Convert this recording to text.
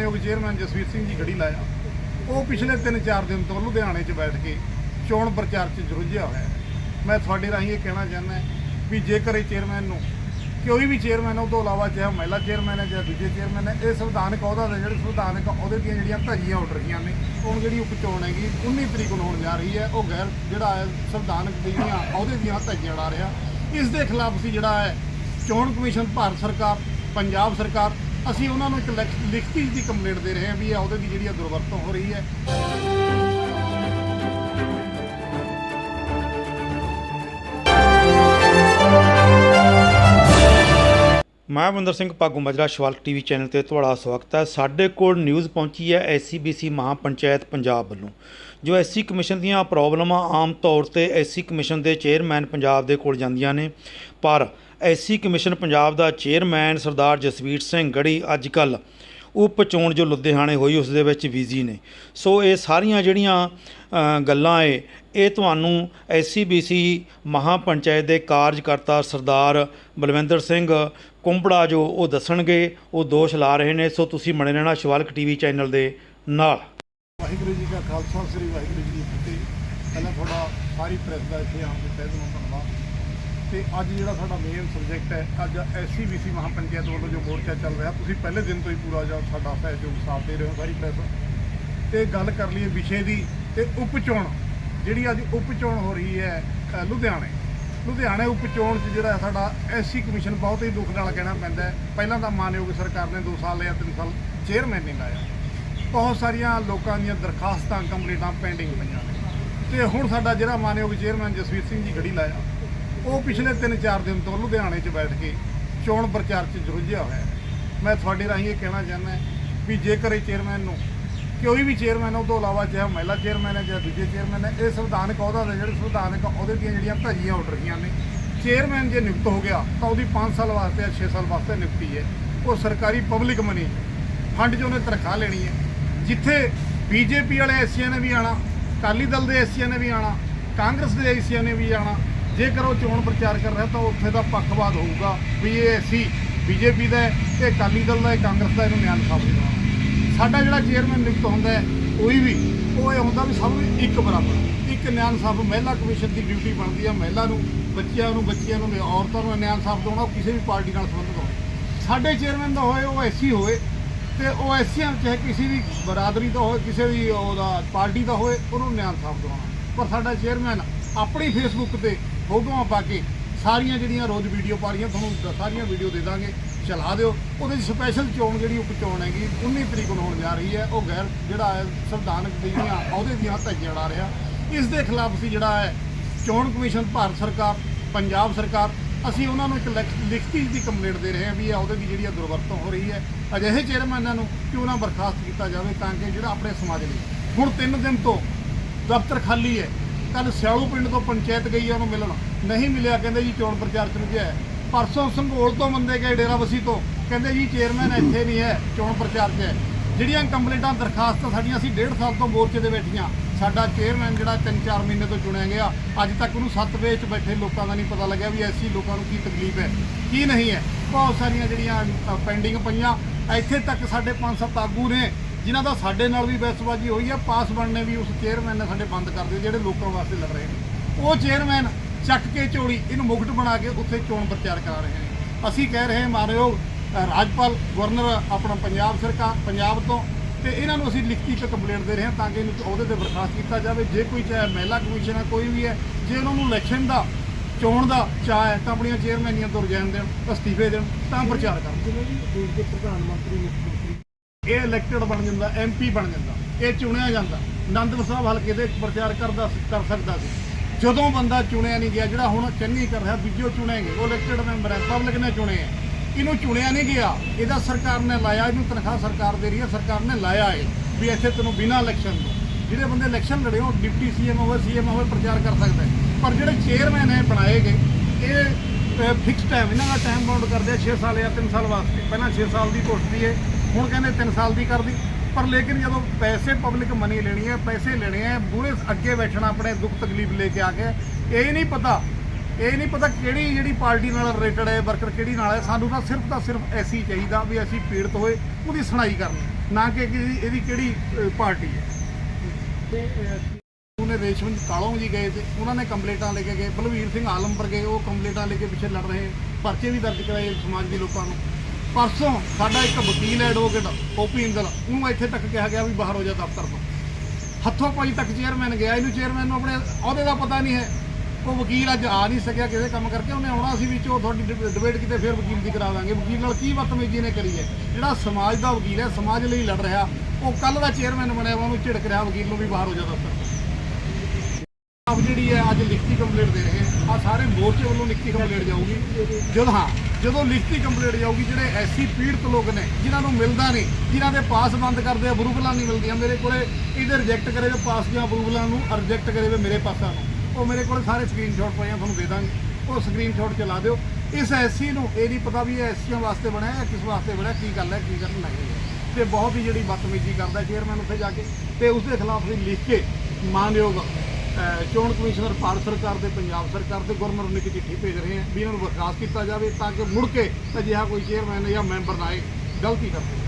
ਮਾਨਯੋਗ ਚੇਅਰਮੈਨ ਜਸਵੀਰ ਸਿੰਘ ਜੀ ਗੜੀ ਲਾਇਆ। ਉਹ ਪਿਛਲੇ 3-4 ਦਿਨ ਤੋਂ ਲੁਧਿਆਣੇ 'ਚ ਬੈਠ ਕੇ ਚੋਣ ਪ੍ਰਚਾਰ 'ਚ ਰੁੱਝਿਆ ਹੋਇਆ ਮੈਂ ਤੁਹਾਡੇ ਰਾਹੀਂ ਇਹ ਕਹਿਣਾ ਚਾਹੁੰਦਾ ਵੀ ਜੇਕਰ ਇਹ ਚੇਅਰਮੈਨ ਨੂੰ ਕੋਈ ਵੀ ਚੇਅਰਮੈਨ ਉਹ ਤੋਂ ਇਲਾਵਾ ਚਾਹੇ ਮਹਿਲਾ ਚੇਅਰਮੈਨ ਹੈ ਜਾਂ ਦੂਜੇ ਚੇਅਰਮੈਨ ਹੈ ਇਹ ਸੰਵਿਧਾਨਕ ਅਹੁਦਾ ਦੇ ਜਿਹੜੇ ਸੰਵਿਧਾਨਕ ਅਹੁਦੇ ਦੀਆਂ ਜਿਹੜੀਆਂ ਧੱਜੀਆਂ ਉੱਡ ਰਹੀਆਂ ਨੇ ਹੁਣ ਜਿਹੜੀ ਉਪਚੋਣ ਹੈਗੀ 19 ਤਰੀਕ ਨੂੰ ਹੋਣ ਜਾ ਰਹੀ ਹੈ, ਉਹ ਗੈਰ ਜਿਹੜਾ ਹੈ, ਸੰਵਿਧਾਨਕ ਦੀਆਂ ਅਹੁਦੇ ਦੀਆਂ ਧੱਜੀਆਂ ਉਡਾ ਰਿਹਾ। ਇਸ ਦੇ ਖਿਲਾਫ ਅਸੀਂ ਜਿਹੜਾ ਹੈ, ਚੋਣ ਕਮਿਸ਼ਨ, ਭਾਰਤ ਸਰਕਾਰ, ਪੰਜਾਬ ਸਰਕਾਰ ਅਸੀਂ ਉਹਨਾਂ ਨੂੰ ਇੱਕ ਲਿਖ- ਲਿਖਤੀ ਦੀ ਕੰਪਲੇਂਟ ਦੇ ਰਹੇ ਹਾਂ ਵੀ ਇਹ ਉਹਦੇ ਦੀ ਜਿਹੜੀ ਹੈ ਦੁਰਵਰਤੋਂ ਹੋ ਰਹੀ ਹੈ। ਮੈਂ ਬਿੰਦਰ ਸਿੰਘ ਭਾਗੂ ਮਜਰਾ, ਸ਼ਵਾਲਕ ਟੀਵੀ ਚੈਨਲ ਤੇ ਤੁਹਾਡਾ ਸਵਾਗਤ ਹੈ। ਸਾਡੇ ਕੋਲ ਨਿਊਜ਼ ਪਹੁੰਚੀ ਹੈ ਐਸਸੀਬੀਸੀ ਮਹਾਪੰਚਾਇਤ ਪੰਜਾਬ ਵੱਲੋਂ, ਜੋ ਐਸਸੀ ਕਮਿਸ਼ਨ ਦੀਆਂ ਪ੍ਰੋਬਲਮਾਂ ਆਮ ਤੌਰ ਤੇ ਐਸਸੀ ਕਮਿਸ਼ਨ ਦੇ ਚੇਅਰਮੈਨ ਪੰਜਾਬ ਦੇ ਕੋਲ ਜਾਂਦੀਆਂ ਨੇ। ਪਰ ਐਸਸੀ ਕਮਿਸ਼ਨ ਪੰਜਾਬ ਦਾ ਚੇਅਰਮੈਨ ਸਰਦਾਰ ਜਸਵੀਰ ਸਿੰਘ ਗੜੀ ਅੱਜ ਕੱਲ੍ਹ ਉਪ ਚੋਣ ਜੋ ਲੁਧਿਆਣੇ ਹੋਈ, ਉਸ ਦੇ ਵਿੱਚ ਬਿਜ਼ੀ ਨੇ। ਸੋ ਇਹ ਸਾਰੀਆਂ ਜਿਹੜੀਆਂ ਗੱਲਾਂ ਏ, ਇਹ ਤੁਹਾਨੂੰ ਐਸਸੀਬੀਸੀ ਮਹਾਪੰਚਾਇਤ ਦੇ ਕਾਰਜਕਰਤਾ ਸਰਦਾਰ ਬਲਵਿੰਦਰ ਸਿੰਘ ਕੁੰਬੜਾ ਜੋ ਉਹ ਦੱਸਣਗੇ, ਉਹ ਦੋਸ਼ ਲਾ ਰਹੇ ਨੇ। ਸੋ ਤੁਸੀਂ ਬਣੇ ਰਹਿਣਾ ਸ਼ਿਵਾਲਕ ਟੀਵੀ ਚੈਨਲ ਦੇ ਨਾਲ। ਵਾਹਿਗੁਰੂ ਜੀ ਕਾ ਖਾਲਸਾ, ਸ੍ਰੀ ਵਾਹਿਗੁਰੂ ਜੀ ਕੀ ਫਤਿਹ। ਪਹਿਲਾਂ ਤੁਹਾਡਾ ਸਾਰੀ ਪ੍ਰੈਸ ਦਾ ਇੱਥੇ ਆਉਣ ਦੇ ਤਹਿ ਦਿਲੋਂ ਧੰਨਵਾਦ। ਤੇ ਅੱਜ ਜਿਹੜਾ ਸਾਡਾ ਮੇਨ ਸਬਜੈਕਟ ਹੈ, ਅੱਜ ਐਸਸੀਬੀਸੀ ਮਹਾਪੰਚਾਇਤ ਵੱਲੋਂ ਜੋ ਮੋਰਚਾ ਚੱਲ ਰਿਹਾ, ਤੁਸੀਂ ਪਹਿਲੇ ਦਿਨ ਤੋਂ ਹੀ ਪੂਰਾ ਜੋ ਸਾਡਾ ਸਹਿਯੋਗ, ਸਾਥ ਦੇ ਰਹੇ ਹੋ ਸਾਰੀ ਪ੍ਰੈਸ ਤੇ ਗੱਲ ਕਰ ਲਈਏ ਵਿਸ਼ੇ ਦੀ, ਤੇ ਉਪਚੋਣ ਜਿਹੜੀ ਅੱਜ ਉਪ ਚੋਣ ਹੋ ਰਹੀ ਹੈ ਲੁਧਿਆਣੇ। ਲੁਧਿਆਣੇ ਉਪ ਚੋਣ 'ਚ ਜਿਹੜਾ ਸਾਡਾ ਐਸਸੀ ਕਮਿਸ਼ਨ ਬਹੁਤ ਹੀ ਦੁੱਖ ਨਾਲ ਕਹਿਣਾ ਪੈਂਦਾ ਹੈ। ਪਹਿਲਾਂ ਤਾਂ ਮਾਨਯੋਗ ਸਰਕਾਰ ਨੇ 2 ਸਾਲ ਜਾਂ 3 ਸਾਲ ਚੇਅਰਮੈਨ ਨਹੀਂ ਲਾਇਆ। ਬਹੁਤ ਸਾਰੀਆਂ ਲੋਕਾਂ ਦੀਆਂ ਦਰਖਾਸਤਾਂ, ਕੰਪਲੀਟਾਂ ਪੈਂਡਿੰਗ ਪਈਆਂ ਨੇ। ਤੇ ਹੁਣ ਸਾਡਾ ਜਿਹੜਾ ਮਾਨਯੋਗ ਚੇਅਰਮੈਨ ਜਸਵੀਰ ਸਿੰਘ ਜੀ ਗੜੀ ਲਾਇਆ ਉਹ ਪਿਛਲੇ 3-4 ਦਿਨ ਤੋਂ ਲੁਧਿਆਣੇ 'ਚ ਬੈਠ ਕੇ ਚੋਣ ਪ੍ਰਚਾਰ 'ਚ ਰੁੱਝਿਆ ਹੋਇਆ ਮੈਂ ਤੁਹਾਡੇ ਰਾਹੀਂ ਇਹ ਕਹਿਣਾ ਚਾਹੁੰਦਾ ਵੀ ਜੇਕਰ ਇਹ ਚੇਅਰਮੈਨ ਨੂੰ ਕੋਈ ਵੀ ਚੇਅਰਮੈਨ ਉਹ ਤੋਂ ਇਲਾਵਾ ਚਾਹੇ ਮਹਿਲਾ ਚੇਅਰਮੈਨ ਹੈ ਜਾਂ ਦੂਜੇ ਚੇਅਰਮੈਨ ਹੈ, ਇਹ ਸੰਵਿਧਾਨਕ ਅਹੁਦਾ ਦੇ ਜਿਹੜੇ ਸੰਵਿਧਾਨਕ ਅਹੁਦੇ ਦੀਆਂ ਜਿਹੜੀਆਂ ਧੱਜੀਆਂ ਉੱਡ ਰਹੀਆਂ ਨੇ, ਚੇਅਰਮੈਨ ਜੇ ਨਿਯੁਕਤ ਹੋ ਗਿਆ ਤਾਂ ਉਹਦੀ 5 ਸਾਲ ਵਾਸਤੇ ਜਾਂ 6 ਸਾਲ ਵਾਸਤੇ ਨਿਯੁਕਤੀ ਹੈ। ਉਹ ਸਰਕਾਰੀ ਪਬਲਿਕ ਮਨੀ ਫੰਡ 'ਚ ਉਹਨੇ ਤਨਖਾਹ ਲੈਣੀ ਹੈ। ਜਿੱਥੇ ਬੀਜੇਪੀ ਵਾਲੇ ਐਸੀਆਂ ਨੇ ਵੀ ਆਣਾ ਅਕਾਲੀ ਦਲ ਦੇ ਐਸੀਆਂ ਨੇ ਵੀ ਆਣਾ ਕਾਂਗਰਸ ਦੇ ਐਸੀਆਂ ਨੇ ਵੀ ਆਣਾ ਜੇਕਰ ਉਹ ਚੋਣ ਪ੍ਰਚਾਰ ਕਰ ਰਿਹਾ ਤਾਂ ਉੱਥੇ ਦਾ ਪੱਖਵਾਦ ਹੋਊਗਾ ਵੀ ਇਹ ਐਸੀ ਬੀਜੇਪੀ ਦਾ ਹੈ, ਅਕਾਲੀ ਦਲ ਦਾ ਇਹ ਕਾਂਗਰਸ ਦਾ ਇਹਨੂੰ ਨਿਆਂ ਸਾਫ਼ ਦਿਵਾਉਣਾ ਸਾਡਾ ਜਿਹੜਾ ਚੇਅਰਮੈਨ ਨਿਯੁਕਤ ਹੁੰਦਾ ਹੈ ਕੋਈ ਵੀ ਉਹ ਇਹ ਹੁੰਦਾ ਵੀ ਸਭ ਨੂੰ ਇੱਕ ਬਰਾਬਰ। ਇੱਕ ਨਿਆਂ ਸਾਫ਼ ਮਹਿਲਾ ਕਮਿਸ਼ਨ ਦੀ ਡਿਊਟੀ ਬਣਦੀ ਹੈ ਮਹਿਲਾ ਨੂੰ ਬੱਚਿਆਂ ਨੂੰ ਬੱਚਿਆਂ ਨੂੰ ਔਰਤਾਂ ਨੂੰ ਨਿਆਂ ਸਾਫ਼ ਦਿਵਾਉਣਾ ਉਹ ਕਿਸੇ ਵੀ ਪਾਰਟੀ ਨਾਲ ਸੰਬੰਧਿਤ ਹੋਵੇ ਸਾਡੇ ਚੇਅਰਮੈਨ ਦਾ ਹੋਏ ਉਹ ਐਸੀ ਹੋਵੇ ਤੇ ਉਹ ਐਸੀਆਂ ਚਾਹੇ ਕਿਸੇ ਵੀ ਬਰਾਦਰੀ ਦਾ ਹੋਵੇ ਕਿਸੇ ਵੀ ਉਹਦਾ ਪਾਰਟੀ ਦਾ ਹੋਏ ਉਹਨੂੰ ਨਿਆਂ ਸਾਫ਼ ਦਿਵਾਉਣਾ ਪਰ ਸਾਡਾ ਚੇਅਰਮੈਨ ਆਪਣੀ ਫੇਸਬੁੱਕ ਤੇ ਫੋਟੋਆਂ ਪਾ ਕੇ ਸਾਰੀਆਂ ਜਿਹੜੀਆਂ ਰੋਜ਼ ਵੀਡੀਓ ਪਾ ਰਹੀਆਂ, ਤੁਹਾਨੂੰ ਦ- ਸਾਰੀਆਂ ਵੀਡੀਓ ਦੇ ਦਾਂਗੇ, ਚਲਾ ਦਿਓ। ਉਹਦੇ ਵਿੱਚ ਸਪੈਸ਼ਲ ਚੋਣ ਜਿਹੜੀ ਉਪ ਚੋਣ ਹੈਗੀ 19 ਤਰੀਕ ਨੂੰ ਹੋਣ ਜਾ ਰਹੀ ਹੈ। ਉਹ ਗੈਰ ਜਿਹੜਾ ਹੈ ਸੰਵਿਧਾਨਕ ਜਿਹੜੀਆਂ ਅਹੁਦੇ ਦੀਆਂ ਧੱਜੀਆਂ ਉਡਾ ਰਿਹਾ। ਇਸ ਦੇ ਖਿਲਾਫ ਅਸੀਂ ਜਿਹੜਾ ਹੈ, ਚੋਣ ਕਮਿਸ਼ਨ, ਭਾਰਤ ਸਰਕਾਰ, ਪੰਜਾਬ ਸਰਕਾਰ, ਅਸੀਂ ਉਹਨਾਂ ਨੂੰ ਇੱਕ ਲਿਖ- ਲਿਖਤੀ ਦੀ ਕੰਪਲੇਂਟ ਦੇ ਰਹੇ ਹਾਂ ਵੀ ਇਹ ਅਹੁਦੇ ਦੀ ਜਿਹੜੀ ਹੈ ਦੁਰਵਰਤੋਂ ਹੋ ਰਹੀ ਹੈ। ਅਜਿਹੇ ਚੇਅਰਮੈਨਾਂ ਨੂੰ ਕਿਉਂ ਨਾ ਬਰਖਾਸਤ ਕੀਤਾ ਜਾਵੇ ਤਾਂ ਕਿ ਜਿਹੜਾ ਆਪਣੇ ਸਮਾਜ ਲਈ, ਹੁਣ 3 ਦਿਨ ਤੋਂ ਦਫ਼ਤਰ ਖਾਲੀ ਹੈ। ਕੱਲ ਸਿਆਲੂ ਪਿੰਡ ਤੋਂ ਪੰਚਾਇਤ ਗਈ ਹੈ ਉਹਨੂੰ ਮਿਲਣ। ਨਹੀਂ ਮਿਲਿਆ, ਕਹਿੰਦੇ ਜੀ ਚੋਣ ਪ੍ਰਚਾਰ ਚ ਰੁਝਿਆ ਹੈ। ਪਰਸੋਂ ਸੰਘੋਲ ਤੋਂ ਬੰਦੇ ਗਏ ਡੇਰਾਬੱਸੀ ਤੋਂ। ਕਹਿੰਦੇ ਜੀ ਚੇਅਰਮੈਨ ਇੱਥੇ ਨਹੀਂ ਹੈ, ਚੋਣ ਪ੍ਰਚਾਰ 'ਚ ਹੈ। ਜਿਹੜੀਆਂ ਕੰਪਲੀਟਾਂ ਦਰਖਾਸਤਾਂ ਸਾਡੀਆਂ, ਅਸੀਂ ਡੇਢ ਸਾਲ ਤੋਂ ਮੋਰਚੇ ਦੇ ਬੈਠੀਆਂ। ਸਾਡਾ ਚੇਅਰਮੈਨ ਜਿਹੜਾ 3-4 ਮਹੀਨੇ ਤੋਂ ਚੁਣਿਆ ਗਿਆ, ਅੱਜ ਤੱਕ ਉਹਨੂੰ ਸੱਤ ਵੇਚ 'ਚ ਬੈਠੇ ਲੋਕਾਂ ਦਾ ਨਹੀਂ ਪਤਾ ਲੱਗਿਆ ਵੀ ਐਸੀ ਲੋਕਾਂ ਨੂੰ ਕੀ ਤਕਲੀਫ ਹੈ, ਕੀ ਨਹੀਂ ਹੈ। ਬਹੁਤ ਸਾਰੀਆਂ ਜਿਹੜੀਆਂ ਪੈਂਡਿੰਗ ਪਈਆਂ। ਇੱਥੇ ਤੱਕ ਸਾਡੇ 5-7 ਆਗੂ ਨੇ। ਜਿਨ੍ਹਾਂ ਦਾ ਸਾਡੇ ਨਾਲ ਵੀ ਬਹਿਸਬਾਜ਼ੀ ਹੋਈ ਹੈ ਪਾਸ ਬਣਨੇ ਵੀ ਉਸ ਚੇਅਰਮੈਨ ਨੇ ਸਾਡੇ ਬੰਦ ਕਰ ਦਿੱਤੇ, ਜਿਹੜੇ ਲੋਕਾਂ ਵਾਸਤੇ ਲੜ ਰਹੇ ਨੇ। ਉਹ ਚੇਅਰਮੈਨ ਚੱਕ ਕੇ ਚੋੜੀ ਇਹਨੂੰ ਮੁਕਟ ਬਣਾ ਕੇ ਉੱਥੇ ਚੋਣ ਪ੍ਰਚਾਰ ਕਰਾ ਰਹੇ ਨੇ। ਅਸੀਂ ਕਹਿ ਰਹੇ ਹਾਂ ਮਾਨਯੋਗ ਰਾਜਪਾਲ, ਗਵਰਨਰ, ਆਪਣਾ ਪੰਜਾਬ ਸਰਕਾਰ, ਪੰਜਾਬ ਤੋਂ, ਤੇ ਇਹਨਾਂ ਨੂੰ ਅਸੀਂ ਲਿਖਤੀ ਇੱਕ ਕੰਪਲੇਂਟ ਦੇ ਰਹੇ ਹਾਂ ਤਾਂ ਕਿ ਇਹਨੂੰ ਉਹਦੇ ਤੇ ਬਰਖਾਸਤ ਕੀਤਾ ਜਾਵੇ। ਜੇ ਕੋਈ ਚਾਹੇ ਮਹਿਲਾ ਕਮਿਸ਼ਨ ਹੈ ਕੋਈ ਵੀ ਹੈ, ਜੇ ਉਹਨਾਂ ਨੂੰ ਇਲੈਕਸ਼ਨ ਦਾ, ਚੋਣ ਦਾ ਚਾਹ ਹੈ, ਤਾਂ ਆਪਣੀਆਂ ਚੇਅਰਮੈਨੀਆਂ ਤੋਂ ਰਿਜ਼ਾਈਨ ਦੇਣ, ਅਸਤੀਫੇ ਦੇਣ, ਤਾਂ ਪ੍ਰਚਾਰ ਕਰਨ। ਜਿਵੇਂ ਜੀ, ਦੇਸ਼ ਦੇ ਪ੍ਰਧਾਨ ਮੰਤਰੀ ਮੁੱਖ ਮੰਤਰੀ ਇਹ ਇਲੈਕਟਡ ਬਣ ਜਾਂਦਾ ਐਮਪੀ ਬਣ ਜਾਂਦਾ, ਇਹ ਚੁਣਿਆ ਜਾਂਦਾ। ਆਨੰਦਪੁਰ ਸਾਹਿਬ ਹਲਕੇ ਦੇ ਪ੍ਰਚਾਰ ਕਰਦਾ ਸੀ- ਕਰ ਸਕਦਾ ਸੀ। ਜਦੋਂ ਬੰਦਾ ਚੁਣਿਆ ਨਹੀਂ ਗਿਆ, ਜਿਹੜਾ ਹੁਣ ਚੰਨੀ ਕਰ ਰਿਹਾ ਦੂਜੋ ਚੁਣੇਗੇ। ਉਹ ਇਲੈਕਟਡ ਮੈਂਬਰ ਹੈ ਪਬਲਿਕ ਨੇ ਚੁਣੇ ਹੈ। ਇਹਨੂੰ ਚੁਣਿਆ ਨਹੀਂ ਗਿਆ। ਇਹਦਾ ਸਰਕਾਰ ਨੇ ਲਾਇਆ, ਇਹਨੂੰ ਤਨਖਾਹ ਸਰਕਾਰ ਦੇ ਰਹੀ ਹੈ, ਸਰਕਾਰ ਨੇ ਲਾਇਆ ਇਹ, ਵੀ ਇੱਥੇ ਤੈਨੂੰ ਬਿਨਾਂ ਇਲੈਕਸ਼ਨ ਤੋਂ। ਜਿਹੜੇ ਬੰਦੇ ਇਲੈਕਸ਼ਨ ਲੜੇ, ਉਹ ਡਿਪਟੀ ਸੀਐਮ ਹੋਵੇ ਸੀਐਮ ਹੋਵੇ, ਪ੍ਰਚਾਰ ਕਰ ਸਕਦਾ ਪਰ ਜਿਹੜੇ ਚੇਅਰਮੈਨ ਹੈ ਬਣਾਏ ਗਏ, ਇਹ ਫਿਕਸ ਟਾਈਮ ਇਹਨਾਂ ਦਾ ਟਾਈਮ ਬਾਉਂਡ ਕਰਦੇ ਆ 6 ਸਾਲ ਜਾਂ 3 ਸਾਲ ਵਾਸਤੇ। ਪਹਿਲਾਂ 6 ਸਾਲ ਦੀ ਘੋਸ਼ਦੀ ਹੈ ਹੁਣ ਕਹਿੰਦੇ 3 ਸਾਲ ਦੀ ਕਰਦੀ ਪਰ ਲੇਕਿਨ ਜਦੋਂ ਪੈਸੇ ਪਬਲਿਕ ਮਨੀ ਲੈਣੀ ਹੈ ਪੈਸੇ ਲੈਣੇ ਆ ਬੂਹੇ ਅੱਗੇ ਬੈਠਣਾ ਆਪਣੇ ਦੁੱਖ ਤਕਲੀਫ ਲੈ ਕੇ ਆ ਕੇ ਇਹ ਨਹੀਂ ਪਤਾ ਇਹ ਨਹੀਂ ਪਤਾ ਕਿਹੜੀ ਜਿਹੜੀ ਪਾਰਟੀ ਨਾਲ ਰਿਲੇਟਡ ਹੈ ਵਰਕਰ ਕਿਹੜੀ ਨਾਲ ਹੈ ਸਾਨੂੰ ਤਾਂ ਸਿਰਫ ਤਾਂ ਸਿਰਫ ਐਸੀ ਚਾਹੀਦਾ ਵੀ ਅਸੀਂ ਪੀੜਤ ਹੋਏ ਉਹਦੀ ਸੁਣਾਈ ਕਰਨੀ ਨਾ ਕਿ ਇਹਦੀ ਕਿਹੜੀ ਪਾਰਟੀ ਹੈ। ਤੇ ਅਹ, ਉਹਨੇ ਰੇਸ਼ਮ ਕਾਲੋਂ ਜੀ ਗਏ ਤੇ ਉਹਨਾਂ ਨੇ ਕੰਪਲੇਂਟਾਂ ਲੈ ਕੇ ਗਏ ਬਲਵੀਰ ਸਿੰਘ ਆਲਮਪੁਰ ਗਏ ਉਹ ਕੰਪਲੇਂਟਾਂ ਲੈ ਕੇ ਪਿੱਛੇ ਲੜ ਰਹੇ ਪਰਚੇ ਵੀ ਦਰਜ ਕਰਾਏ ਸਮਾਜ ਦੇ ਲੋਕਾਂ ਨੂੰ। ਪਰਸੋਂ ਸਾਡਾ ਇੱਕ ਵਕੀਲ ਐਡਵੋਕੇਟ ਓਪੀ ਇੰਦਲ ਉਹਨੂੰ ਇੱਥੇ ਤੱਕ ਕਿਹਾ ਗਿਆ ਵੀ ਬਾਹਰ ਹੋ ਜਾ ਦਫ਼ਤਰ ਤੋਂ। ਹੱਥੋਂ ਪਾਈ ਤੱਕ ਚੇਅਰਮੈਨ ਗਿਆ, ਇਹਨੂੰ ਚੇਅਰਮੈਨ ਨੂੰ ਆਪਣੇ ਅਹੁਦੇ ਦਾ ਪਤਾ ਨਹੀਂ ਹੈ। ਉਹ ਵਕੀਲ ਅੱਜ ਆ ਨਹੀਂ ਸਕਿਆ ਕਿਸੇ ਕੰਮ ਕਰਕੇ, ਉਹਨੇ ਆਉਣਾ ਸੀ ਵਿੱਚ ਉਹ ਤੁਹਾਡੀ ਡਿਬੇਟ ਕਿਤੇ ਫਿਰ ਵਕੀਲ ਦੀ ਕਰਾ ਦਾਂਗੇ। ਵਕੀਲ ਨਾਲ ਕੀ ਬਦਤਮੀਜ਼ੀ ਨੇ ਕਰੀ ਹੈ? ਜਿਹੜਾ ਸਮਾਜ ਦਾ ਵਕੀਲ ਹੈ, ਸਮਾਜ ਲਈ ਲੜ ਰਿਹਾ, ਉਹ ਕੱਲ ਦਾ ਚੇਅਰਮੈਨ ਬਣਿਆ ਵਾ, ਉਹਨੂੰ ਝਿੜਕ ਰਿਹਾ ਵਕੀਲ ਨੂੰ ਵੀ ਬਾਹਰ ਹੋ ਜਾ ਦਫ਼ਤਰ ਤੋਂ ਆਪ ਜਿਹੜੀ ਹੈ ਅੱਜ ਲਿਖਤੀ ਕੰਪਲੇਂਟ ਦੇ ਰਹੇ ਆ ਸਾਰੇ ਮੋਰਚੇ ਵੱਲੋਂ ਲਿਖਤੀ ਕੰਪਲੇਂਟ ਜਾਊਗੀ? ਜਦੋਂ ਹਾਂ, ਜਦੋਂ ਲਿਖਤੀ ਕੰਪਲੇਂਟ ਜਾਊਗੀ, ਜਿਹੜੇ ਐਸੀ ਪੀੜਤ ਲੋਕ ਨੇ, ਜਿਨ੍ਹਾਂ ਨੂੰ ਮਿਲਦਾ ਨਹੀਂ, ਜਿਨ੍ਹਾਂ ਦੇ ਪਾਸ ਬੰਦ ਕਰਦੇ ਆ ਬਰੂਬਲਾਂ ਨਹੀਂ ਮਿਲਦੀਆਂ, ਮੇਰੇ ਕੋਲੇ ਇਹਦੇ ਰਿਜੈਕਟ ਕਰੇ ਵੇ ਪਾਸ ਦੀਆਂ ਅਪਰੂਵਲਾਂ ਨੂੰ ਰਿਜੈਕਟ ਕਰੇ ਵੇ ਮੇਰੇ ਪਾਸਾਂ ਨੂੰ। ਉਹ ਮੇਰੇ ਕੋਲ ਸਾਰੇ ਸਕਰੀਨਸ਼ਾਟ ਪਏ ਆ, ਤੁਹਾਨੂੰ ਦੇ ਦਾਂਗੇ। ਉਹ ਸਕਰੀਨਸ਼ਾਟ ਚਲਾ ਦਿਓ। ਇਸ ਐਸੀ ਨੂੰ ਇਹ ਨਹੀਂ ਪਤਾ ਵੀ ਇਹ ਐਸੀਆਂ ਵਾਸਤੇ ਬਣਿਆ ਜਾਂ ਕਿਸ ਵਾਸਤੇ ਬਣਿਆ, ਕੀ ਗੱਲ ਹੈ, ਕੀ ਕਰਨ ਲੱਗੇ ਹੈ। ਤੇ ਬਹੁਤ ਹੀ ਜਿਹੜੀ ਬਦਤਮੀਜ਼ੀ ਕਰਦਾ ਚੇਅਰਮੈਨ ਉੱਥੇ ਜਾ ਕੇ ਤੇ ਉਸ ਦੇ ਖਿਲਾਫ ਅਸੀਂ ਲਿਖ ਕੇ ਮਾਨਯੋਗ ਅਹ ਚੋਣ ਕਮਿਸ਼ਨਰ ਭਾਰਤ ਸਰਕਾਰ ਦੇ ਪੰਜਾਬ ਸਰਕਾਰ ਦੇ ਗਵਰਨਰ ਨੂੰ ਇੱਕ ਚਿੱਠੀ ਭੇਜ ਰਹੇ ਹਾਂ ਵੀ ਇਹਨਾਂ ਨੂੰ ਬਰਖਾਸਤ ਕੀਤਾ ਜਾਵੇ ਤਾਂ ਕਿ ਮੁੜ ਕੇ ਅਜਿਹਾ ਕੋਈ ਚੇਅਰਮੈਨ ਜਾਂ ਮੈਂਬਰ ਨਾ ਆਏ। ਗਲਤੀ ਕਰਦੇ